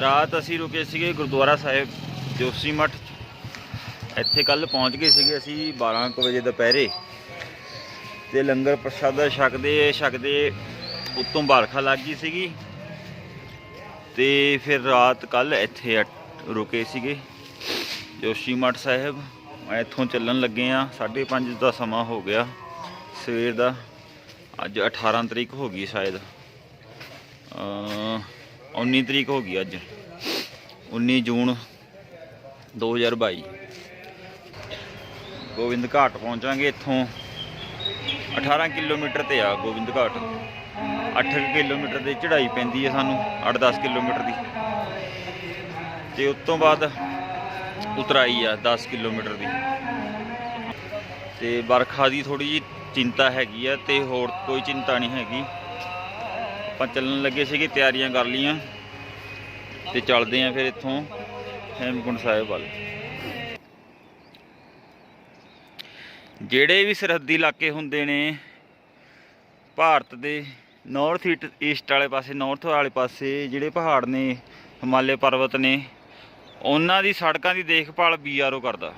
ਰਾਤ ਅਸੀਂ ਰੁਕੇ ਸੀਗੇ ਗੁਰਦੁਆਰਾ ਸਾਹਿਬ ਜੋਸ਼ੀ ਮਠ। ਇੱਥੇ ਕੱਲ ਪਹੁੰਚ ਗਏ ਸੀਗੇ ਅਸੀਂ 12 ਕੁ ਵਜੇ ਦੁਪਹਿਰੇ। ਤੇ ਲੰਗਰ ਪ੍ਰਸ਼ਾਦਾ ਛਕਦੇ ਛਕਦੇ ਉੱਤੋਂ ਬਾਰਖਾ ਲੱਗ ਗਈ ਸੀਗੀ। ਤੇ ਫਿਰ ਰਾਤ ਕੱਲ ਇੱਥੇ ਅਟ- ਰੁਕੇ ਸੀਗੇ ਜੋਸ਼ੀ ਮਠ ਸਾਹਿਬ। ਇੱਥੋਂ ਚੱਲਣ ਲੱਗੇ ਆ 5:30 ਦਾ ਸਮਾਂ ਹੋ ਗਿਆ ਸਵੇਰ ਦਾ। ਅੱਜ 18 ਤਰੀਕ ਹੋ ਗਈ ਸ਼ਾਇਦ। ਅ 19 ਤਰੀਕ ਹੋ ਗਈ ਅੱਜ। 19 ਜੂਨ 2022 ਗੋਬਿੰਦ ਘਾਟ ਪਹੁੰਚਾਂਗੇ ਇੱਥੋਂ। 18 ਕਿਲੋਮੀਟਰ ਤੇ ਆ ਗੋਬਿੰਦ ਘਾਟ। 8 ਕਿਲੋਮੀਟਰ ਦੀ ਚੜ੍ਹਾਈ ਪੈਂਦੀ ਹੈ ਸਾਨੂੰ 8-10 ਕਿਲੋਮੀਟਰ ਦੀ। ਤੇ ਉਸ ਤੋਂ ਬਾਅਦ ਉਤਰਾਈ ਆ 10 ਕਿਲੋਮੀਟਰ ਦੀ। ਤੇ ਵਰਖਾ ਦੀ ਥੋੜੀ ਜੀ ਚਿੰਤਾ ਹੈਗੀ ਆ ਤੇ ਹੋਰ ਕੋਈ ਚਿੰਤਾ ਨਹੀਂ ਹੈਗੀ। ਆਪਾਂ ਚੱਲਣ ਲੱਗੇ ਸੀਗੇ, ਤਿਆਰੀਆਂ ਕਰ ਲੀਆਂ ਤੇ ਚੱਲਦੇ ਆਂ ਫਿਰ ਇੱਥੋਂ ਹੇਮਕੁੰਟ ਸਾਹਿਬ ਵੱਲ। ਜਿਹੜੇ ਵੀ ਸਰਹੱਦੀ ਇਲਾਕੇ ਹੁੰਦੇ ਨੇ, ਭਾਰਤ ਦੇ ਨਾਰਥ ਈਸਟ ਵਾਲੇ ਪਾਸੇ ਨਾਰਥ ਵਾਲੇ ਪਾਸੇ ਜਿਹੜੇ ਪਹਾੜ ਨੇ ਹਿਮਾਲੇ ਪਰਬਤ ਨੇ, ਉਹਨਾਂ ਦੀ ਸੜਕਾਂ ਦੀ ਦੇਖਭਾਲ ਬੀਆਰਓ ਕਰਦਾ।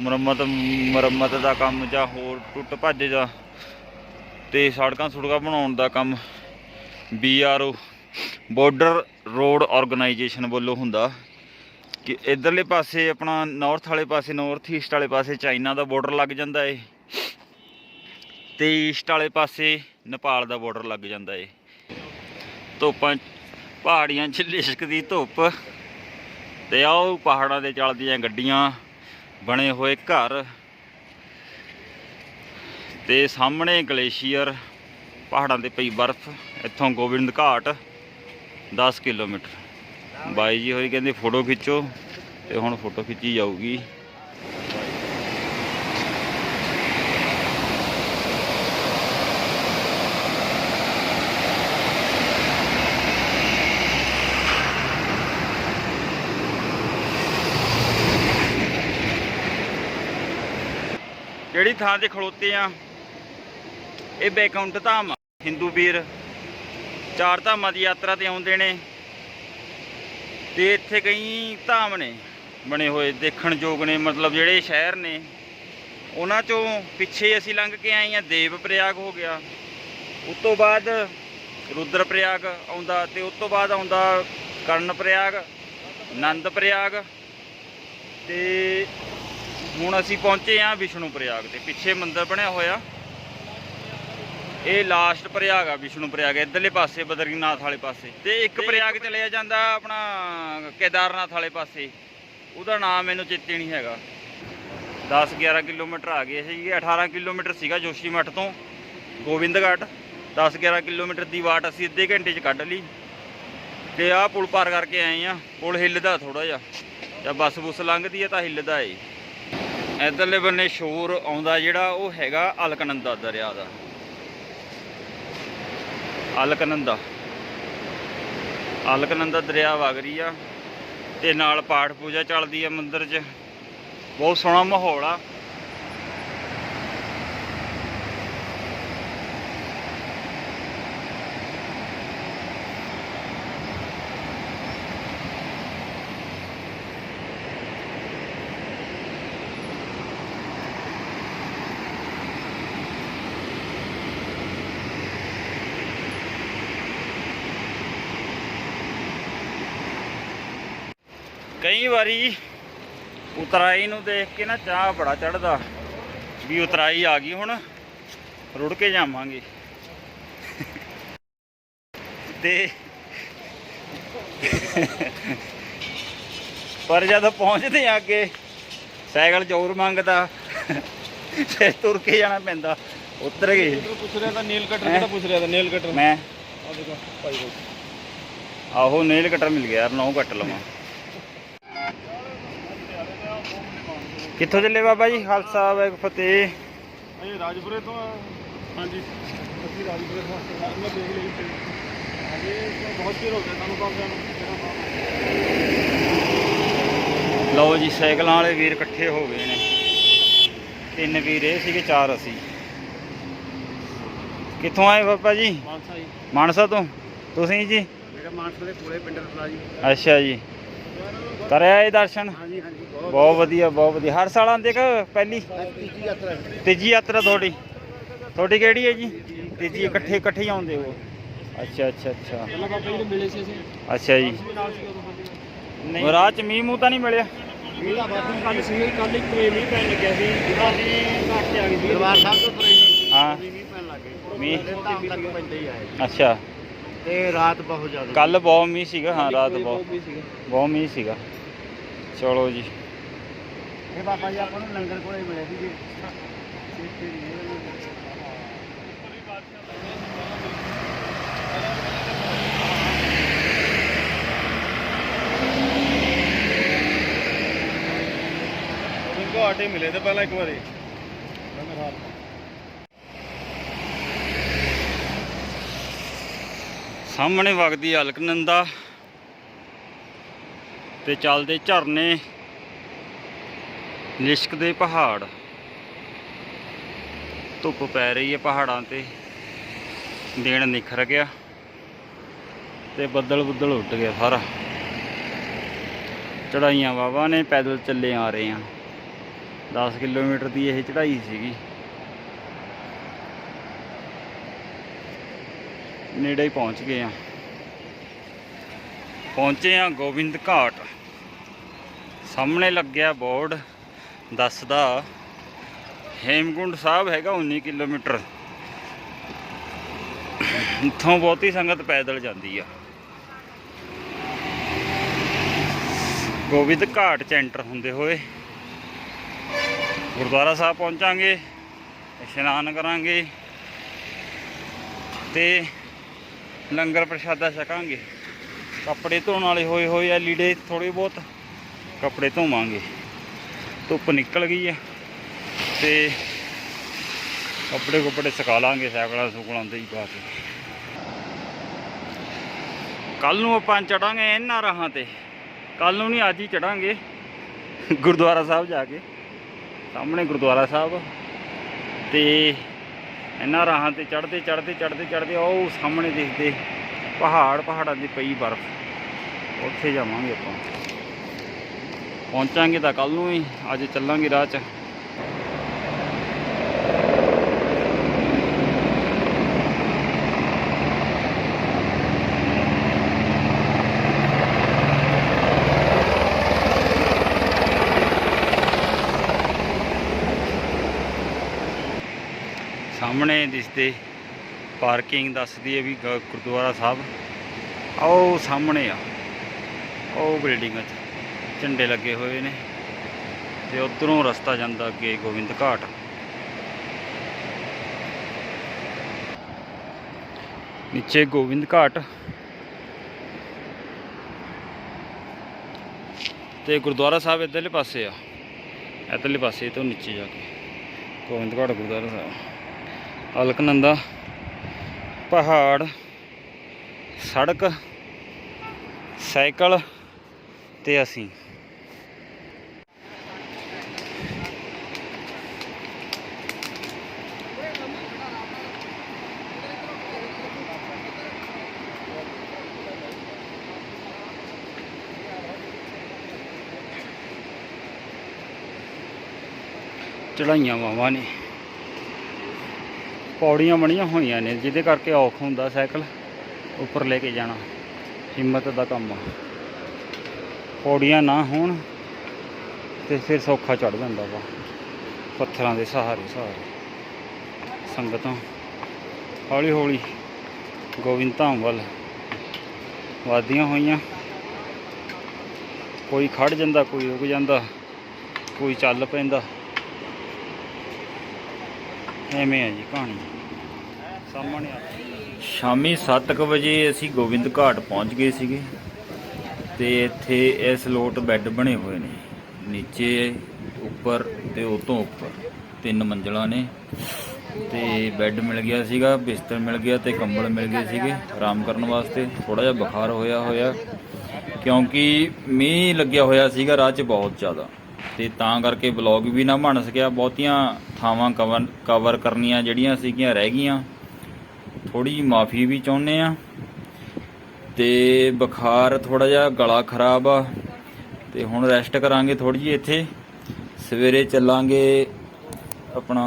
ਮੁਰੰਮਤ ਮੁਰੰਮਤ ਦਾ ਕੰਮ ਜਾਂ ਹੋਰ ਟੁੱਟ ਭੱਜ ਦਾ ਤੇ ਸੜਕਾਂ ਸੁੜਕਾਂ ਬਣਾਉਣ ਦਾ ਕੰਮ ਬੀਆਰਓ ਬਾਰਡਰ ਰੋਡ ਆਰਗੇਨਾਈਜੇਸ਼ਨ ਵੱਲੋਂ ਹੁੰਦਾ ਕਿ ਇਧਰਲੇ ਪਾਸੇ ਆਪਣਾ ਨਾਰਥ ਵਾਲੇ ਪਾਸੇ ਨਾਰਥ ਈਸਟ ਵਾਲੇ ਪਾਸੇ ਚਾਈਨਾ ਦਾ ਬਾਰਡਰ ਲੱਗ ਜਾਂਦਾ ਏ ਤੇ ਈਸਟ ਵਾਲੇ ਪਾਸੇ ਨੇਪਾਲ ਦਾ ਬਾਰਡਰ ਲੱਗ ਜਾਂਦਾ ਏ। ਧੁੱਪਾਂ ਪਹਾੜੀਆਂ 'ਚ ਲਿਸ਼ਕਦੀ ਧੁੱਪ ਤੇ ਆਓ ਪਹਾੜਾਂ ਦੇ ਚੱਲਦੀਆਂ ਗੱਡੀਆਂ ਬਣੇ ਹੋਏ ਘਰ ਤੇ ਸਾਹਮਣੇ ਗਲੇਸ਼ੀਅਰ ਪਹਾੜਾਂ ਤੇ ਪਈ ਬਰਫ਼। ਇੱਥੋਂ ਗੋਬਿੰਦ ਘਾਟ 10 ਕਿਲੋਮੀਟਰ। ਬਾਈ ਜੀ ਹੋਈ ਕਹਿੰਦੇ ਫੋਟੋ ਖਿੱਚੋ, ਤੇ ਹੁਣ ਫੋਟੋ ਖਿੱਚੀ ਜਾਊਗੀ। ਜਿਹੜੀ ਥਾਂ ਤੇ ਖਲੋਤੇ ਆ? ਇਹ ਬੈਕਉਂਟ ਧਾਮ ਹਿੰਦੂ ਵੀਰ। ਚਾਰ ਧਾਮਾਂ ਦੀ ਯਾਤਰਾ ਤੇ ਆਉਂਦੇ ਨੇ ਤੇ ਇੱਥੇ ਕਈ ਧਾਮ ਨੇ ਬਣੇ ਹੋਏ, ਦੇਖਣ ਯੋਗ ਨੇ, ਮਤਲਬ ਜਿਹੜੇ ਸ਼ਹਿਰ ਨੇ, ਉਹਨਾਂ ਚੋਂ ਪਿੱਛੇ ਅਸੀਂ ਲੰਘ ਕੇ ਆਏ ਆ ਦੇਵ ਪ੍ਰਯਾਗ ਹੋ ਗਿਆ। ਉਸ ਤੋਂ ਬਾਅਦ ਰੁਦਰ ਪ੍ਰਯਾਗ ਆਉਂਦਾ ਤੇ ਉਸ ਤੋਂ ਬਾਅਦ ਆਉਂਦਾ ਕਰਨ ਪ੍ਰਯਾਗ ਆਨੰਦ ਪ੍ਰਯਾਗ ਤੇ ਹੁਣ ਅਸੀਂ ਪਹੁੰਚੇ ਆ ਵਿਸ਼ਨੂੰ ਪ੍ਰਯਾਗ ਤੇ, ਪਿੱਛੇ ਮੰਦਿਰ ਬਣਿਆ ਹੋਇਆ। ਇਹ ਲਾਸਟ ਪ੍ਰਯਾਗ ਆ ਵਿਸ਼ਨੂੰ ਪ੍ਰਯਾਗ ਇਧਰਲੇ ਪਾਸੇ ਬਦਰੀਨਾਥ ਵਾਲੇ ਪਾਸੇ। ਤੇ ਇੱਕ ਪ੍ਰਯਾਗ ਚਲਿਆ ਜਾਂਦਾ ਆਪਣਾ ਕੇਦਾਰਨਾਥ ਵਾਲੇ ਪਾਸੇ। ਉਹਦਾ ਨਾਮ ਮੈਨੂੰ ਚੇਤੇ ਨਹੀਂ ਹੈਗਾ। 10 11 ਕਿਲੋਮੀਟਰ ਆ ਗਏ ਸੀਗੇ 18 ਕਿਲੋਮੀਟਰ ਸੀਗਾ ਜੋਸ਼ੀਮਠ ਤੋਂ ਗੋਬਿੰਦਗੜ੍ਹ। 10 11 ਕਿਲੋਮੀਟਰ ਦੀ ਵਾਟ ਅਸੀਂ ਅੱਧੇ ਘੰਟੇ 'ਚ ਕੱਢ ਲਈ। ਤੇ ਆਹ ਪੁਲ ਪਾਰ ਕਰਕੇ ਆਏ ਆ ਪੁਲ ਹਿੱਲਦਾ ਥੋੜਾ ਜਿਹਾ। ਜਾਂ ਬੱਸ ਬੁੱਸ ਲੰਘਦੀ ਹੈ ਤਾਂ ਹਿੱਲਦਾ ਏ। ਇਧਰਲੇ ਬੰਨੇ ਸ਼ੋਰ ਆਉਂਦਾ ਜਿਹੜਾ ਉਹ ਹੈਗਾ ਅਲਕਨੰਦਾ ਦਰਿਆ ਦਾ। ਅਲਕਨੰਦਾ। ਅਲਕਨੰਦਾ ਦਰਿਆ ਵਗ ਰਹੀ ਆ ਤੇ ਨਾਲ ਪਾਠ ਪੂਜਾ ਚੱਲਦੀ ਆ ਮੰਦਿਰ 'ਚ। ਬਹੁਤ ਸੋਹਣਾ ਮਾਹੌਲ ਆ। ਕਈ ਵਾਰੀ ਉਤਰਾਈ ਨੂੰ ਦੇਖ ਕੇ ਨਾ ਚਾਹ ਬੜਾ ਚੜਦਾ ਵੀ ਉਤਰਾਈ ਆ ਗਈ ਹੁਣ ਰੁੜ ਕੇ ਜਾਵਾਂਗੇ। ਤੇ ਪਰ ਜਦ ਪਹੁੰਚਦੇ ਆ ਅੱਗੇ ਸਾਈਕਲ ਜ਼ੋਰ ਮੰਗਦਾ ਤੇ ਤੁਰ ਕੇ ਜਾਣਾ ਪੈਂਦਾ ਉਤਰ ਗਏ। ਪੁੱਛ ਰਿਹਾ ਤਾਂ ਨੇਲ ਕਟਰ? ਕਿਹੜਾ ਪੁੱਛ ਰਿਹਾ ਤਾਂ ਨੇਲ ਕਟਰ? ਮੈਂ। ਆ ਦੇਖੋ ਭਾਈ ਕੋਲ ਆਹੋ ਨੇਲ ਕਟਰ ਮਿਲ ਗਿਆ ਯਾਰ ਨੌ ਕੱਟ ਲਵਾਂ। ਕਿੱਥੋਂ ਚੱਲੇ ਬਾਬਾ ਜੀ? ਖਾਲਸਾ ਵਾਹਿਗੁਰੂ ਫਤਿਹ। ਇਹ ਰਾਜਪੁਰੇ ਤੋਂ। ਹਾਂਜੀ। ਅਸੀਂ ਰਾਜਪੁਰੇ ਤੋਂ ਆ। ਮੈਂ ਦੇਖ ਲਈ ਅਜੇ ਬਹੁਤ ਚਿਰ ਹੋ ਗਿਆ ਸਾਨੂੰ ਕਾਮਿਆਂ ਨੂੰ। ਲਓ ਜੀ ਸਾਈਕਲਾਂ ਵਾਲੇ ਵੀਰ ਇਕੱਠੇ ਹੋ ਗਏ ਨੇ। ਤਿੰਨ ਵੀਰ ਇਹ ਸੀਗੇ ਚਾਰ ਅਸੀਂ। ਕਿੱਥੋਂ ਆਏ ਬਾਬਾ ਜੀ? ਮਾਨਸਾ ਜੀ। ਮਾਨਸਾ ਤੋਂ? ਤੁਸੀਂ ਜੀ? ਮੇਰਾ ਮਾਨਸਾ ਦੇ ਕੋਲੇ ਪਿੰਡ ਰਸਲਾ ਜੀ ਅੱਛਾ ਜੀ। ਕਰਿਆ ਇਹ ਦਰਸ਼ਨ? ਹਾਂਜੀ ਹਾਂਜੀ। ਬਹੁਤ ਵਧੀਆ ਬਹੁਤ ਵਧੀਆ। ਹਰ ਸਾਲ ਆਉਂਦੇ ਕਿ ਪਹਿਲੀ? ਤੀਜੀ ਯਾਤਰਾ ਤੀਜੀ ਯਾਤਰਾ ਤੁਹਾਡੀ? ਤੁਹਾਡੀ ਕਿਹੜੀ ਹੈ ਜੀ? ਤੀਜੀ ਇਕੱਠੇ ਇਕੱਠੇ ਹੀ ਆਉਂਦੇ ਹੋ। ਅੱਛਾ ਅੱਛਾ ਅੱਛਾ। ਪਹਿਲਾਂ ਬਾਬਾ ਜੀ ਨੂੰ ਮਿਲੇ ਸੀ ਅਸੀਂ। ਅੱਛਾ ਜੀ। ਨਹੀਂ। ਰਾਹ ਚ ਮੀਂਹ ਮੂੰਹ ਤਾਂ ਨਹੀਂ ਮਿਲਿਆ ਕੱਲ ਸੀ ਕੱਲ ਇੱਕ ਵੇ ਮੀਂਹ ਪੈਣ ਲੱਗਿਆ ਸੀ। ਅਸੀਂ ਘਾਟ ਤੇ ਆ ਗਏ ਸੀ। ਦਰਬਾਰ ਸਾਹਿਬ ਤੋਂ ਤੁਰੇ ਜੀ ਹਾਂ। ਮੀਂਹ ਪੈਣ ਲੱਗ ਗਏ। ਮੀਂਹ? ਧਾਮ ਤੱਕ ਪੈਂਦੇ ਹੀ ਆਏ। ਅੱਛਾ। ਤੇ ਰਾਤ ਬਹੁਤ ਜ਼ਿਆਦਾ। ਕੱਲ ਬਹੁਤ ਮੀਂਹ ਸੀਗਾ। ਹਾਂ ਰਾਤ ਬਹੁਤ ਬਹੁਤ ਮੀਂਹ ਸੀਗਾ। ਚਲੋ ਜੀ। ਇਹ ਬਾਬਾ ਜੀ ਆਪਾਂ ਨੂੰ ਲੰਗਰ ਕੋਲੇ ਮਿਲੇ ਸੀ ਜੀ ਘਾਟੇ ਮਿਲੇ ਤੇ ਪਹਿਲਾਂ ਇੱਕ ਵਾਰੀ। ਸਾਹਮਣੇ ਵਗਦੀ ਅਲਕਨੰਦਾ ਤੇ ਚੱਲਦੇ ਝਰਨੇ। ਲਿਸ਼ਕਦੇ ਪਹਾੜ। ਧੁੱਪ ਪੈ ਰਹੀ ਹੈ ਪਹਾੜਾਂ ਤੇ। ਦਿਨ ਨਿਖਰ ਗਿਆ ਤੇ ਬੱਦਲ ਬੱਦਲ ਉੱਡ ਗਿਆ ਸਾਰਾ। ਚੜਾਈਆਂ ਵਾਵਾ ਨੇ ਪੈਦਲ ਚੱਲੇ ਆ ਰਹੇ ਆ। 10 ਕਿਲੋਮੀਟਰ ਦੀ ਇਹ ਚੜਾਈ ਸੀਗੀ। ਨੇੜੇ ਹੀ ਪਹੁੰਚ ਗਏ ਆ। ਪਹੁੰਚੇ ਆ ਗੋਬਿੰਦ ਘਾਟ। ਸਾਹਮਣੇ ਲੱਗਿਆ ਬੋਰਡ। ਦੱਸਦਾ ਹੇਮਕੁੰਡ ਸਾਹਿਬ ਹੈਗਾ 19 ਕਿਲੋਮੀਟਰ। ਇੱਥੋਂ ਬਹੁਤੀ ਸੰਗਤ ਪੈਦਲ ਜਾਂਦੀ ਆ। ਗੋਬਿੰਦ ਘਾਟ ਚ ਐਂਟਰ ਹੁੰਦੇ ਹੋਏ ਗੁਰਦੁਆਰਾ ਸਾਹਿਬ ਪਹੁੰਚਾਂਗੇ, ਇਸ਼ਨਾਨ ਕਰਾਂਗੇ ਤੇ ਲੰਗਰ ਪ੍ਰਸ਼ਾਦਾ ਛਕਾਂਗੇ। ਕੱਪੜੇ ਧੋਣ ਵਾਲੇ ਹੋਏ ਹੋਏ ਆ, ਲੀੜੇ ਥੋੜੇ ਬਹੁਤ ਕੱਪੜੇ ਧੋਵਾਂਗੇ। ਧੁੱਪ ਨਿਕਲ ਗਈ ਆ ਤੇ ਕੱਪੜੇ ਕੁੱਪੜੇ ਸੁਕਾ ਲਾਂਗੇ, ਸਾਈਕਲਾਂ ਸੁਕਲਾਂ ਤੇ ਹੀ ਪਾ ਕੇ। ਕੱਲ ਨੂੰ ਆਪਾਂ ਚੜਾਂਗੇ ਇਹਨਾਂ ਰਾਹਾਂ ਤੇ। ਕੱਲ ਨੂੰ ਨਹੀਂ, ਅੱਜ ਹੀ ਚੜਾਂਗੇ। ਗੁਰਦੁਆਰਾ ਸਾਹਿਬ ਜਾ ਕੇ। ਸਾਹਮਣੇ ਗੁਰਦੁਆਰਾ ਸਾਹਿਬ ਤੇ ਇਹਨਾਂ ਰਾਹਾਂ ਤੇ ਚੜਦੇ ਚੜਦੇ ਚੜਦੇ ਚੜਦੇ ਉਹ ਸਾਹਮਣੇ ਦੇਖਦੇ ਪਹਾੜ, ਪਹਾੜਾਂ ਦੀ ਪਈ ਬਰਫ਼। ਉੱਥੇ ਜਾਵਾਂਗੇ ਆਪਾਂ। ਪਹੁੰਚਾਂਗੇ ਤਾਂ ਕੱਲ ਨੂੰ ਹੀ, ਅੱਜ ਚੱਲਾਂਗੇ ਰਾਹ 'ਚ। ਸਾਹਮਣੇ ਦਿਸਦੇ ਪਾਰਕਿੰਗ ਦੱਸਦੀ ਹੈ ਵੀ ਗੁਰਦੁਆਰਾ ਸਾਹਿਬ। ਆਓ ਸਾਹਮਣੇ ਆ, ਉਹ ਬਿਲਡਿੰਗ 'ਚ ਝੰਡੇ ਲੱਗੇ ਹੋਏ ਨੇ ਤੇ ਉਧਰੋਂ ਰਸਤਾ ਜਾਂਦਾ ਅੱਗੇ ਗੋਬਿੰਦ ਘਾਟ। ਨੀਚੇ ਗੋਬਿੰਦ ਘਾਟ। ਤੇ ਗੁਰਦੁਆਰਾ ਸਾਹਿਬ ਇੱਧਰਲੇ ਪਾਸੇ ਆ। ਇੱਧਰਲੇ ਪਾਸੇ ਤੋਂ ਨੀਚੇ ਜਾ ਕੇ। ਗੋਬਿੰਦ ਘਾਟ ਗੁਰਦੁਆਰਾ ਸਾਹਿਬ। ਅਲਕਨੰਦਾ ਪਹਾੜ, ਸੜਕ, ਸਾਈਕਲ ਤੇ ਅਸੀਂ ਚੜਾਈਆਂ ਵਾਵਾਂ ਨੇ। ਪੌੜੀਆਂ ਬਣੀਆਂ ਹੋਈਆਂ ਨੇ, ਜਿਹਦੇ ਕਰਕੇ ਔਖ ਹੁੰਦਾ ਸਾਈਕਲ ਉੱਪਰ ਲੈ ਕੇ ਜਾਣਾ। ਹਿੰਮਤ ਦਾ ਕੰਮ ਆ। ਪੌੜੀਆਂ ਨਾ ਹੋਣ ਤੇ ਫਿਰ ਸੌਖਾ ਚੜ ਜਾਂਦਾ ਵਾ। ਪੱਥਰਾਂ ਦੇ ਸਹਾਰੇ ਸਹਾਰੇ। ਸੰਗਤਾਂ ਹੌਲੀ ਹੌਲੀ ਗੋਬਿੰਦ ਧਾਮ ਵੱਲ ਵਾਦੀਆਂ ਹੋਈਆਂ। ਕੋਈ ਖੜ ਜਾਂਦਾ, ਕੋਈ ਰੁਕ ਜਾਂਦਾ, ਕੋਈ ਚੱਲ ਪੈਂਦਾ। ਐਵੇਂ ਹੈ ਜੀ ਕਹਾਣੀ। ਸਾਹਮਣੇ ਆ। ਸ਼ਾਮੀ 7:00 ਵਜੇ ਅਸੀਂ ਗੋਬਿੰਦ ਘਾਟ ਪਹੁੰਚ ਗਏ ਸੀਗੇ ਤੇ ਇੱਥੇ ਇਸ ਲੋਟ ਬੈੱਡ ਬਣੇ ਹੋਏ ਨੇ। ਨੀਚੇ, ਉੱਪਰ ਤੇ ਉਹ ਤੋਂ ਉੱਪਰ। ਤਿੰਨ ਮੰਜ਼ਲਾਂ ਨੇ। ਤੇ ਬੈੱਡ ਮਿਲ ਗਿਆ ਸੀਗਾ, ਬਿਸਤਰ ਮਿਲ ਗਿਆ ਤੇ ਕੰਬਲ ਮਿਲ ਗਏ ਸੀਗੇ ਆਰਾਮ ਕਰਨ ਵਾਸਤੇ। ਥੋੜਾ ਜਿਹਾ ਬੁਖਾਰ ਹੋਇਆ ਹੋਇਆ। ਕਿਉਂਕਿ ਮੀਂਹ ਲੱਗਿਆ ਹੋਇਆ ਸੀਗਾ, ਰਾਹ 'ਚ ਬਹੁਤ ਜ਼ਿਆਦਾ। ਤੇ ਤਾਂ ਕਰਕੇ ਵਲੌਗ ਵੀ ਨਾ ਬਣ ਸਕਿਆ। ਬਹੁਤੀਆਂ ਥਾਵਾਂ ਕਵਰ ਕਵਰ ਕਰਨੀਆਂ ਜਿਹੜੀਆਂ ਸੀਗੀਆਂ ਰਹਿ ਗਈਆਂ। ਥੋੜੀ ਜਿਹੀ ਮਾਫੀ ਵੀ ਚਾਹੁੰਦੇ ਆ ਤੇ ਬੁਖਾਰ ਥੋੜਾ ਜਿਹਾ, ਗਲਾ ਖਰਾਬ ਆ। ਤੇ ਹੁਣ ਰੈਸਟ ਕਰਾਂਗੇ ਥੋੜੀ ਜਿਹੀ ਇੱਥੇ। ਸਵੇਰੇ ਚੱਲਾਂਗੇ ਆਪਣਾ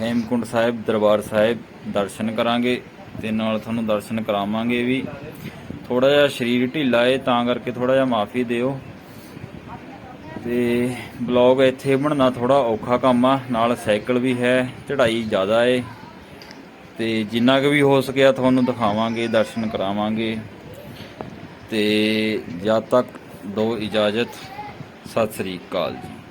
ਹੇਮਕੁੰਡ ਸਾਹਿਬ, ਦਰਬਾਰ ਸਾਹਿਬ ਦਰਸ਼ਨ ਕਰਾਂਗੇ ਤੇ ਨਾਲ ਤੁਹਾਨੂੰ ਦਰਸ਼ਨ ਕਰਾਵਾਂਗੇ ਵੀ। ਥੋੜਾ ਜਿਹਾ ਸਰੀਰ ਢਿੱਲਾ ਏ, ਤਾਂ ਕਰਕੇ ਥੋੜਾ ਜਿਹਾ ਮਾਫੀ ਦਿਓ। ਤੇ ਬਲੌਗ ਇੱਥੇ ਬਣਨਾ ਥੋੜਾ ਔਖਾ ਕੰਮ ਆ, ਨਾਲ ਸਾਈਕਲ ਵੀ ਹੈ, ਚੜ੍ਹਾਈ ਜ਼ਿਆਦਾ ਏ। ਤੇ ਜਿੰਨਾ ਕੁ ਵੀ ਹੋ ਸਕਿਆ ਤੁਹਾਨੂੰ ਦਿਖਾਵਾਂਗੇ, ਦਰਸ਼ਨ ਕਰਾਵਾਂਗੇ। ਤੇ ਜਦ ਤੱਕ ਦੋ ਇਜਾਜ਼ਤ, ਸਤਿ ਸ੍ਰੀ ਅਕਾਲ ਜੀ।